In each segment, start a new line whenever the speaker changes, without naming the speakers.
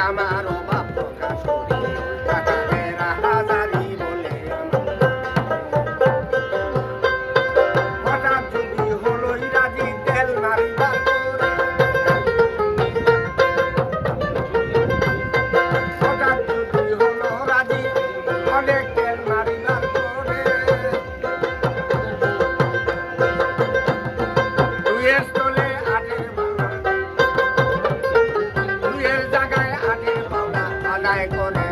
আমার entire corner.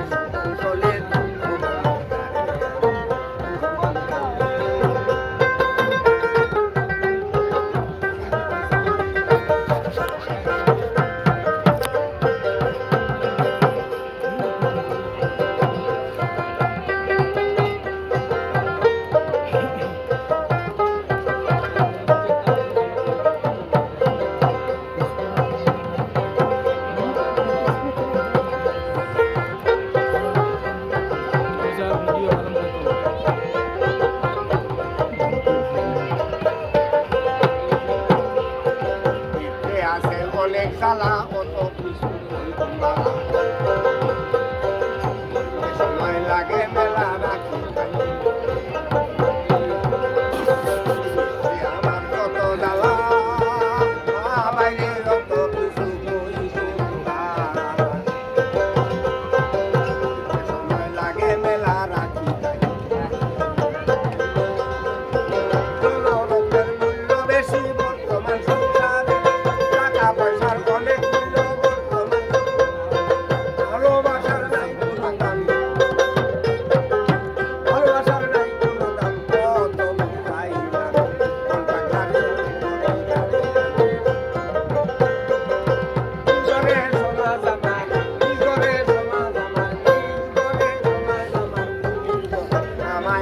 অনেক জ্বালা অত কিছু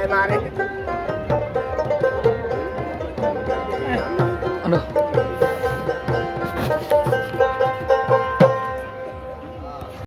เลยมาเนี่ย